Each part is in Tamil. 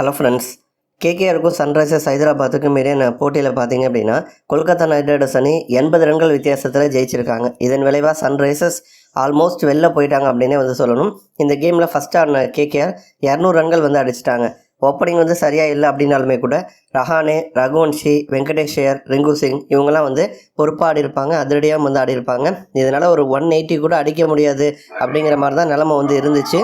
Hello friends. கேகேஆருக்கும் சன்ரைசர்ஸ் ஹைதராபாத்துக்கும் மீறிய போட்டியில் பார்த்தீங்க அப்படின்னா கொல்கத்தா நைட் ரைடர்ஸ் அணி எண்பது ரன்கள் வித்தியாசத்தில் ஜெயிச்சிருக்காங்க. இதன் விளைவாக சன்ரைசர்ஸ் ஆல்மோஸ்ட் வெளில போயிட்டாங்க அப்படின்னே வந்து சொல்லணும். இந்த கேமில் ஃபஸ்ட் ஆடின கேகேஆர் இரநூறு ரன்கள் வந்து அடிச்சிட்டாங்க. ஓப்பனிங் வந்து சரியாக இல்லை அப்படின்னாலுமே கூட ரஹானே ரகுவன்ஷி வெங்கடேஷ் ரிங்கு சிங் இவங்கெல்லாம் வந்து பொறுப்பாக ஆடி இருப்பாங்க அதிரடியாக வந்து ஆடி இருப்பாங்க. இதனால் ஒரு ஒன் எயிட்டி கூட அடிக்க முடியாது அப்படிங்கிற மாதிரி தான் நிலமை வந்து இருந்துச்சு.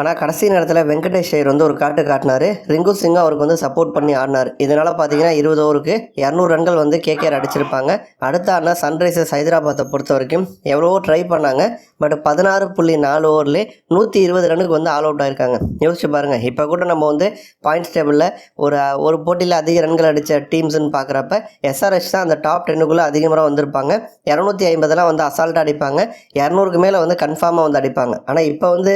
ஆனால் கடைசி நேரத்தில் வெங்கடேஷ் ஐயர் வந்து ஒரு காட்டு காட்டினார். ரிங்கு சிங் அவருக்கு வந்து சப்போர்ட் பண்ணி ஆடினார். இதனால் பார்த்தீங்கன்னா இருபது ஓவருக்கு இரநூறு ரன்கள் வந்து கேகேஆர் அடிச்சிருப்பாங்க. அடுத்த ஆடினா சன்ரைசர்ஸ் ஹைதராபாத்தை பொறுத்த வரைக்கும் எவ்வளவோ ட்ரை பண்ணாங்க. பட் பதினாறு புள்ளி நாலு ஓவர்லேயே நூற்றி இருபது ரன்னுக்கு வந்து ஆல் அவுட் ஆயிருக்காங்க. யோசிச்சு பாருங்கள் இப்போ கூட நம்ம வந்து பாயிண்ட்ஸ் டேபிளில் ஒரு ஒரு போட்டியில் அதிக ரன்கள் அடித்த டீம்ஸ்னு பார்க்குறப்ப எஸ்ஆர்எஸ் தான் அந்த டாப் டென்னுக்குள்ளே அதிகமாக வந்திருப்பாங்க. இரநூத்தி ஐம்பதெல்லாம் வந்து அசால்ட்டாக அடிப்பாங்க. இரநூறுக்கு மேலே வந்து கன்ஃபார்மாக வந்து அடிப்பாங்க. ஆனால் இப்போ வந்து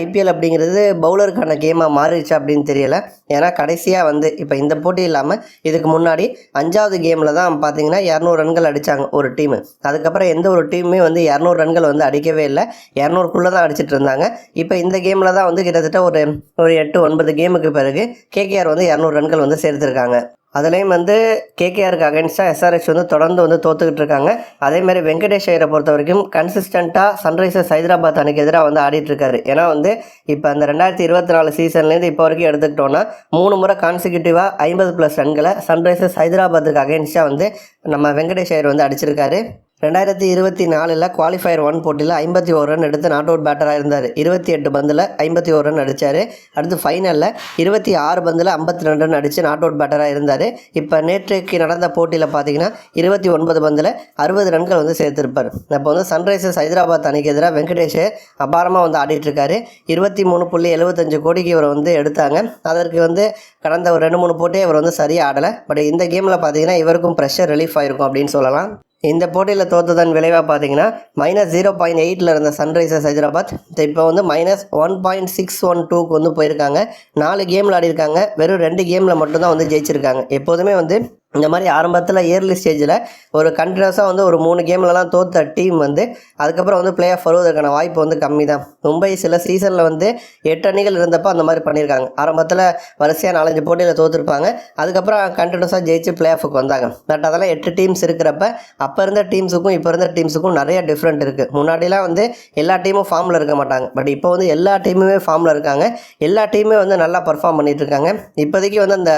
ஐபிஎல் ஐபிஎல் அப்படிங்கிறது பவுலருக்கான கேமாக மாறிடுச்சு அப்படின்னு தெரியல. ஏன்னா கடைசியாக வந்து இப்போ இந்த போட்டி இல்லாமல் இதுக்கு முன்னாடி அஞ்சாவது கேமில் தான் பார்த்தீங்கன்னா இரநூறு ரன்கள் அடித்தாங்க ஒரு டீமு. அதுக்கப்புறம் எந்த ஒரு டீமுமே வந்து இரநூறு ரன்கள் வந்து அடிக்கவே இல்லை. இரநூறுக்குள்ளே தான் அடிச்சிட்டு இருந்தாங்க. இப்போ இந்த கேமில் தான் வந்து கிட்டத்தட்ட ஒரு ஒரு எட்டு ஒன்பது கேமுக்கு பிறகு கேகேஆர் வந்து இரநூறு ரன்கள் வந்து சேர்த்துருக்காங்க. அதுலேயும் வந்து கேகேஆருக்கு அகேன்ஸ்டாக எஸ்ஆர்எஸ் வந்து தொடர்ந்து வந்து தோத்துக்கிட்டு இருக்காங்க. அதேமாதிரி வெங்கடேஷ் ஐயரை பொறுத்த வரைக்கும் கன்சிஸ்டண்ட்டாக சன்ரைசர்ஸ் ஹைதராபாத் அன்னைக்கு எதிராக வந்து ஆடிட்டுருக்காரு ஏன்னா வந்து இப்போ அந்த ரெண்டாயிரத்தி இருபத்தி நாலு சீசன்லேருந்து இப்போ வரைக்கும் எடுத்துக்கிட்டோன்னா மூணு முறை கான்சிக்யூட்டிவாக ஐம்பது ப்ளஸ் ரன்களை சன்ரைசர்ஸ் ஹைதராபாத்துக்கு அகேன்ஸ்டாக வந்து நம்ம வெங்கடேஷ் ஐயர் வந்து அடிச்சிருக்காரு. ரெண்டாயிரத்தி இருபத்தி நாலில் குவாலிஃபயர் ஒன் போட்டியில் ஐம்பத்தி ஒரு ரன் எடுத்து நாட் அவுட் பேட்டராக இருந்தார். இருபத்தி எட்டு பந்தில் ஐம்பத்தி ஒரு ரன் அடித்தார் அடுத்து ஃபைனலில் இருபத்தி ஆறு பந்தில் ஐம்பத்தி ரெண்டு ரன் அடித்து நாட் அவுட் பேட்டராக இருந்தார். இப்போ நேற்றைக்கு நடந்த போட்டியில் பார்த்தீங்கன்னா இருபத்தி ஒன்பது பந்தில் அறுபது ரன்கள் வந்து சேர்த்துருப்பார். இப்போ வந்து சன்ரைசர்ஸ் ஹைதராபாத் அணிக்கு எதிராக வெங்கடேஷ் அபாரமாக வந்து ஆடிட்டுருக்காரு இருபத்தி மூணு புள்ளி எழுபத்தஞ்சு கோடிக்கு இவரை வந்து எடுத்தாங்க. அதற்கு வந்து கடந்த ஒரு ரெண்டு மூணு போட்டியே இவர் வந்து சரியாக ஆடலை. பட் இந்த கேமில் பார்த்தீங்கன்னா இவருக்கும் ப்ரெஷர் ரிலீஃப் ஆகிருக்கும் அப்படின்னு சொல்லலாம். இந்த போட்டியில் தோத்ததன் விளைவாக பார்த்தீங்கன்னா மைனஸ் ஜீரோ பாயிண்ட் எயிட்டில் இருந்த சன்ரைசர்ஸ் ஹைதராபாத் இப்போ வந்து minus one point six one டூக்கு வந்து போயிருக்காங்க. நாலு கேம் விளாடிருக்காங்க வெறும் ரெண்டு கேமில் மட்டும்தான் வந்து ஜெயிச்சிருக்காங்க. எப்போதுமே வந்து இந்த மாதிரி ஆரம்பத்தில் இயர்லி ஸ்டேஜில் ஒரு கண்டினியூஸாக வந்து ஒரு மூணு கேம்லலாம் தோற்ற டீம் வந்து அதுக்கப்புறம் வந்து பிளே ஆஃப் வருவதற்கான வாய்ப்பு வந்து கம்மி தான் மும்பை சில சீசனில் வந்து எட்டு அணிகள் இருந்தப்போ அந்த மாதிரி பண்ணியிருக்காங்க. ஆரம்பத்தில் வரிசையாக நாலஞ்சு போட்டியில் தோற்றுருப்பாங்க அதுக்கப்புறம் கண்டினியூஸாக ஜெயிச்சு பிளே ஆஃபுக்கு வந்தாங்க. பட் அதெல்லாம் எட்டு டீம்ஸ் இருக்கிறப்ப அப்போ இருந்த டீம்ஸுக்கும் இப்போ இருந்த டீம்ஸுக்கும் நிறைய டிஃப்ரெண்ட் இருக்குது முன்னாடிலாம் வந்து எல்லா டீமும் ஃபார்மில் இருக்க மாட்டாங்க. பட் இப்போ வந்து எல்லா டீமுமே ஃபார்மில் இருக்காங்க. எல்லா டீமுமே வந்து நல்லா பர்ஃபார்ம் பண்ணிகிட்ருக்காங்க இப்போதைக்கு வந்து அந்த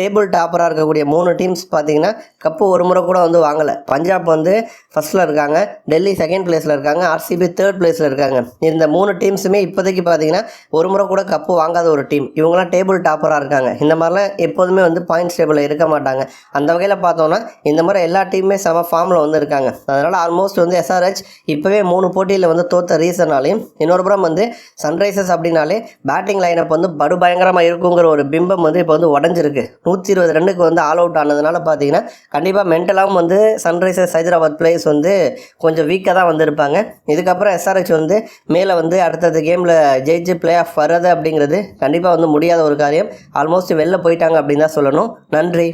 டேபிள் டாப்பராக இருக்கக்கூடிய மூணு டீம் டீம்ஸ் பார்த்தீங்கன்னா கப்பு ஒரு முறை கூட வந்து வாங்கலை. பஞ்சாப் வந்து ஃபஸ்ட்டில் இருக்காங்க டெல்லி செகண்ட் பிளேஸில் இருக்காங்க ஆர்சிபி தேர்ட் பிளேஸில் இருக்காங்க. இந்த மூணு டீம்ஸுமே இப்போதைக்கு பார்த்தீங்கன்னா ஒரு முறை கூட கப்பு வாங்காத ஒரு டீம் இவங்களாம் டேபிள் டாப்பராக இருக்காங்க. இந்த மாதிரிலாம் எப்போதுமே வந்து பாயிண்ட்ஸ் டேபிளில் இருக்க மாட்டாங்க. அந்த வகையில் பார்த்தோன்னா இந்த மாதிரி எல்லா டீமுமே செம ஃபார்மில் வந்து இருக்காங்க. அதனால் ஆல்மோஸ்ட் வந்து எஸ்ஆர்ஹெச் இப்போவே மூணு போட்டியில் வந்து தோற்ற ரீசனாலையும் இன்னொரு புறம் வந்து சன்ரைசர்ஸ் அப்படின்னாலே பேட்டிங் லைனப் வந்து படுபயங்கரமாக இருக்குங்கிற ஒரு பிம்பம் வந்து இப்போ வந்து உடஞ்சிருக்கு. நூற்றி இருபது ரன்னுக்கு வந்து ஆல் அவுட் ஆனது அதனால் பார்த்தீங்கன்னா கண்டிப்பாக மென்டலாகவும் வந்து சன்ரைசர்ஸ் ஹைதராபாத் பிளேயர்ஸ் வந்து கொஞ்சம் வீக்காக தான் வந்திருப்பாங்க. இதுக்கப்புறம் எஸ்ஆர்ஹெச் வந்து மேலே வந்து அடுத்தது கேமில் ஜெயிச்சு பிளே ஆஃப் வர்றது அப்படிங்கிறது கண்டிப்பாக வந்து முடியாத ஒரு காரியம். ஆல்மோஸ்ட் வெளில போயிட்டாங்க அப்படின்னு தான் சொல்லணும். நன்றி.